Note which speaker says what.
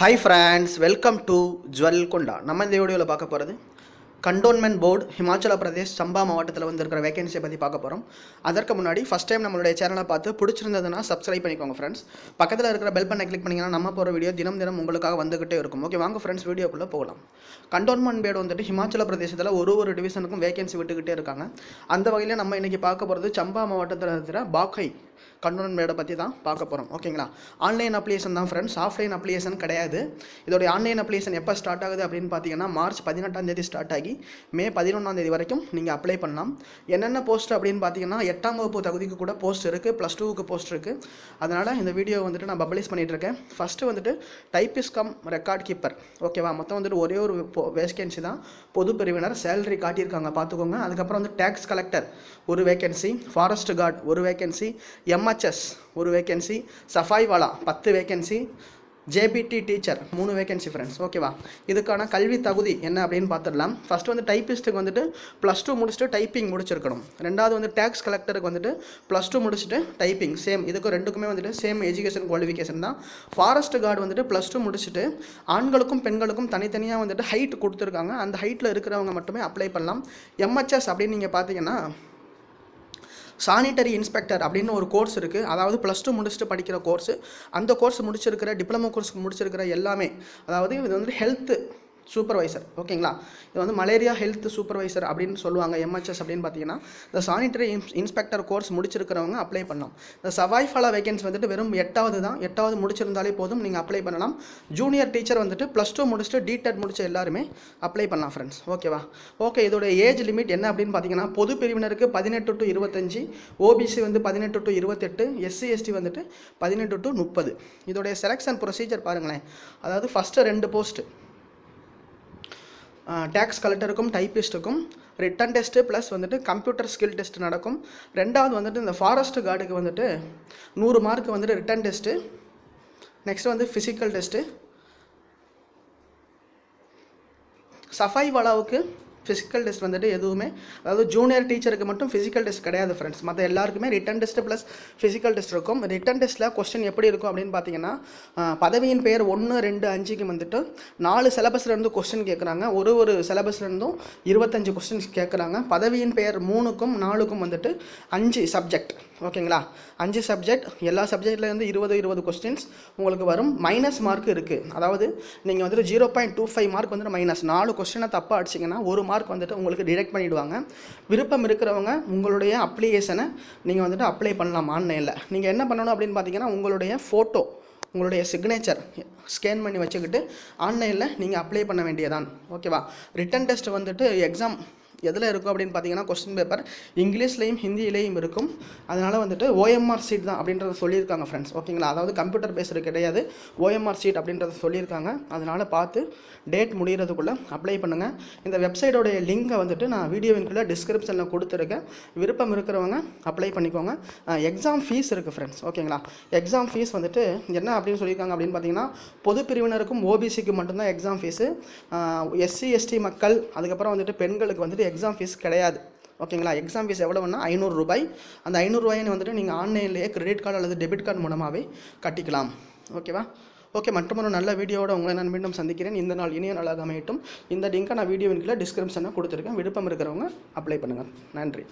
Speaker 1: Hi friends welcome to ஜுவல் கொண்டா நம்ம இந்த வீடியோவில் பார்க்க போகிறது கண்டோன்மெண்ட் போர்டு ஹிமாச்சல பிரதேஷ் சம்பா மாவட்டத்தில் வந்து இருக்கிற வேகன்சியை பற்றி பார்க்க போகிறோம் அதற்கு முன்னாடி ஃபஸ்ட் டைம் நம்மளுடைய சேனலை பார்த்து பிடிச்சிருந்ததுன்னா சப்ஸ்கிரைப் பண்ணிக்கோங்க ஃப்ரெண்ட்ஸ் பக்கத்தில் இருக்கிற பெல் பண்ணை கிளிக் பண்ணிங்கன்னா நம்ம போகிற வீடியோ தினம் தினம் உங்களுக்காக வந்துகிட்டே இருக்கும். ஓகே வாங்க ஃப்ரெண்ட்ஸ் வீடியோக்குள்ளே போகலாம். கண்டோன்மெண்ட் போர்டு வந்துட்டு ஹிமாச்சல பிரதேசத்தில் ஒரு ஒரு டிவிஷனுக்கும் வேகன்சி விட்டுக்கிட்டே இருக்காங்க. அந்த வகையில் நம்ம இன்றைக்கி பார்க்க போகிறது சம்பா மாவட்டத்தில் இருக்கிற பாக்கை கண்டோன் மேடை பற்றி தான் பார்க்க போகிறோம் ஓகேங்களா ஆன்லைன் அப்ளிகேஷன் தான் ஃப்ரெண்ட்ஸ் ஆஃப்லைன் அப்ளிகேஷன் கிடையாது. இதோடைய ஆன்லைன் அப்ளிகேஷன் எப்போ ஸ்டார்ட் ஆகுது அப்படின்னு பார்த்தீங்கன்னா மார்ச் பதினெட்டாம் தேதி ஸ்டார்ட் ஆகி மே பதினொன்றாம் தேதி வரைக்கும் நீங்கள் அப்ளை பண்ணலாம். என்னென்ன போஸ்ட் அப்படின்னு பார்த்தீங்கன்னா எட்டாம் வகுப்பு தகுதிக்கு கூட போஸ்ட் இருக்குது ப்ளஸ் டூவுக்கு போஸ்ட் இருக்குது அதனால் இந்த வீடியோ வந்துட்டு நான் பப்ளிஷ் பண்ணிகிட்டு இருக்கேன். ஃபஸ்ட்டு வந்துட்டு டைப்பிஸ் கம் ரெக்கார்ட் கீப்பர் ஓகேவா மொத்தம் வந்துட்டு ஒரே ஒரு வேகன்சி தான். பொது பிரிவினர் சேலரி காட்டியிருக்காங்க. பார்த்துக்கோங்க அதுக்கப்புறம் வந்து டேக்ஸ் கலெக்டர் ஒரு வேகன்சி ஃபாரஸ்ட் கார்டு ஒரு வேகன்சி எம்ஹெச்எஸ் ஒரு வேகன்சி சஃபாய்வாலா பத்து வேகன்சி ஜேபிடி டீச்சர் மூணு வேகன்சி ஃப்ரெண்ட்ஸ் ஓகேவா இதுக்கான கல்வி தகுதி என்ன அப்படின்னு பார்த்துடலாம். ஃபஸ்ட்டு வந்து டைப்பிஸ்ட்டுக்கு வந்துட்டு ப்ளஸ் டூ முடிச்சுட்டு டைப்பிங் முடிச்சிருக்கணும். ரெண்டாவது வந்து டேக்ஸ் கலெக்டருக்கு வந்துட்டு ப்ளஸ் டூ முடிச்சுட்டு டைப்பிங் சேம் இதுக்கு ரெண்டுக்குமே வந்துட்டு சேம் எஜுகேஷன் குவாலிஃபிகேஷன் தான். ஃபாரஸ்ட் கார்டு வந்துட்டு ப்ளஸ் டூ முடிச்சுட்டு ஆண்களுக்கும் பெண்களுக்கும் தனித்தனியாக வந்துட்டு ஹைட் கொடுத்துருக்காங்க. அந்த ஹைட்டில் இருக்கிறவங்க மட்டுமே அப்ளை பண்ணலாம். எம்ஹெச்எஸ் அப்படின்னு நீங்கள் பார்த்தீங்கன்னா சானிட்டரி இன்ஸ்பெக்டர் அப்படின்னு ஒரு கோர்ஸ் இருக்குது அதாவது ப்ளஸ் டூ முடிச்சுட்டு படிக்கிற கோர்ஸ் அந்த கோர்ஸ் முடிச்சிருக்கிற டிப்ளமோ கோர்ஸ் முடிச்சிருக்கிற எல்லாமே அதாவது இது வந்து ஹெல்த்து சூப்பர்வைசர் ஓகேங்களா? இது வந்து மலேரியா ஹெல்த் சூப்பர்வைசர் அப்படின்னு சொல்லுவாங்க எம்ஹெச்எஸ் அப்படின்னு பார்த்தீங்கன்னா இந்த சானிட்டரி இன்ஸ்பெக்டர் கோர்ஸ் முடிச்சிருக்கிறவங்க அப்ளை பண்ணலாம். இந்த சவாய் ஃபாலா வேகன்சி வந்துட்டு வெறும் எட்டாவது தான். எட்டாவது முடிச்சிருந்தாலே போதும் நீங்கள் அப்ளை பண்ணலாம். ஜூனியர் டீச்சர் வந்துட்டு ப்ளஸ் டூ முடிச்சுட்டு டிடெட் முடிச்ச எல்லாருமே அப்ளை பண்ணலாம் ஃப்ரெண்ட்ஸ் ஓகேவா ஓகே இதோட ஏஜ் லிமிட் என்ன அப்படின்னு பார்த்தீங்கன்னா பொது பிரிவினருக்கு பதினெட்டு டு இருபத்தஞ்சி ஓபிசி வந்து பதினெட்டு டு இருபத்தெட்டு எஸ்சி எஸ்டி வந்துட்டு பதினெட்டு டு முப்பது. இதோடைய செலெக்ஷன் ப்ரொசீஜர் பாருங்களேன். அதாவது ஃபஸ்ட்டு ரெண்டு போஸ்ட்டு டேக்ஸ் கலெக்டருக்கும் டைப்பிஸ்ட்டுக்கும் ரிட்டன் டெஸ்ட்டு ப்ளஸ் வந்துட்டு கம்ப்யூட்டர் ஸ்கில் டெஸ்ட் நடக்கும். ரெண்டாவது வந்துட்டு இந்த ஃபாரஸ்ட் கார்டுக்கு வந்துட்டு நூறு மார்க் வந்துட்டு ரிட்டன் டெஸ்ட்டு நெக்ஸ்ட் வந்து ஃபிசிக்கல் டெஸ்ட்டு சஃபாய் வளாவுக்கு ஃபிசிக்கல் டெஸ்ட் வந்துட்டு எதுவுமே அதாவது ஜூனியர் டீச்சருக்கு மட்டும் ஃபிசிக்கல் டெஸ்ட் கிடையாது ஃப்ரெண்ட்ஸ் மற்ற எல்லாருக்குமே written test plus physical test இருக்கும். ரிட்டன் டெஸ்ட்டில் கொஸ்டின் எப்படி இருக்கும் அப்படின்னு பார்த்தீங்கன்னா பதவியின் பெயர் ஒன்று ரெண்டு அஞ்சுக்கு வந்துட்டு நாலு சிலபஸ்லேருந்து கொஸ்டின் கேட்குறாங்க ஒரு ஒரு சிலபஸ்லேருந்தும் இருபத்தஞ்சு கொஸ்டின்ஸ் கேட்குறாங்க பதவியின் பெயர் மூணுக்கும் நாலுக்கும் வந்துட்டு அஞ்சு சப்ஜெக்ட் ஓகேங்களா? அஞ்சு சப்ஜெக்ட் எல்லா சப்ஜெக்ட்லேருந்து இருபது இருபது கொஸ்டின்ஸ் உங்களுக்கு வரும். மைனஸ் மார்க் இருக்குது அதாவது நீங்கள் வந்துட்டு zero point two five mark வந்துட்டு மைனஸ் நாலு கொஸ்டினை தப்பாக அடிச்சிங்கன்னா ஒரு மார்க் வந்துட்டு உங்களுக்கு டிடெக்ட் பண்ணிவிடுவாங்க விருப்பம் இருக்கிறவங்க உங்களுடைய அப்ளிகேஷனை நீங்கள் வந்துட்டு அப்ளை பண்ணலாம் ஆன்லைனில் நீங்கள் என்ன பண்ணணும் அப்படின்னு பார்த்தீங்கன்னா உங்களுடைய ஃபோட்டோ உங்களுடைய சிக்னேச்சர் ஸ்கேன் பண்ணி வச்சுக்கிட்டு ஆன்லைனில் நீங்கள் அப்ளை பண்ண வேண்டியதான் ஓகேவா ரிட்டன் டெஸ்ட் வந்துட்டு எக்ஸாம் எதில் இருக்கும் அப்படின்னு பார்த்தீங்கன்னா கொஸ்டின் பேப்பர் இங்கிலீஷ்லேயும் ஹிந்தியிலையும் இருக்கும். அதனால் வந்துட்டு ஓஎம்ஆர் சீட் தான் அப்படின்றத சொல்லியிருக்காங்க ஃப்ரெண்ட்ஸ் ஓகேங்களா அதாவது கம்ப்யூட்டர் பேஸ்டு கிடையாது. ஓஎம்ஆர் சீட் அப்படின்றத சொல்லியிருக்காங்க. அதனால் பார்த்து டேட் முடிகிறதுக்குள்ளே அப்ளை பண்ணுங்கள் இந்த வெப்சைட்டோடைய லிங்கை வந்துட்டு நான் வீடியோவின்குள்ளே டிஸ்கிரிப்ஷனில் கொடுத்துருக்கேன். விருப்பம் இருக்கிறவங்க அப்ளை பண்ணிக்கோங்க. எக்ஸாம் ஃபீஸ் இருக்குது ஃப்ரெண்ட்ஸ் ஓகேங்களா எக்ஸாம் ஃபீஸ் வந்துட்டு என்ன அப்படின்னு சொல்லியிருக்காங்க அப்படின்னு பார்த்தீங்கன்னா பொது பிரிவினருக்கும் ஓபிசிக்கு மட்டும்தான் எக்ஸாம் ஃபீஸு எஸ்சி எஸ்டி மக்கள் அதுக்கப்புறம் வந்துட்டு பெண்களுக்கு வந்துட்டு எக்ஸாம் ஃபீஸ் கிடையாது. ஓகேங்களா? எக்ஸாம் ஃபீஸ் எவ்வளோன்னா ஐநூறு ரூபாய். அந்த ஐநூறுரூவாயின்னு வந்துட்டு நீங்கள் ஆன்லைன்லேயே கிரெடிட் கார்டு அல்லது டெபிட் கார்டு மூலமாகவே கட்டிக்கலாம். ஓகேவா? ஓகே மற்றும் ஒரு நல்ல வீடியோவோட உங்களை நான் மீண்டும் சந்திக்கிறேன். இந்த நாள் இனிய நாளாக அமையட்டும். இந்த லிங்க்கை நான் வீடியோவின் கீழே டிஸ்கிரிப்ஷனில் கொடுத்துருக்கேன். விருப்பம் இருக்கிறவங்க அப்ளை பண்ணுங்கள் நன்றி.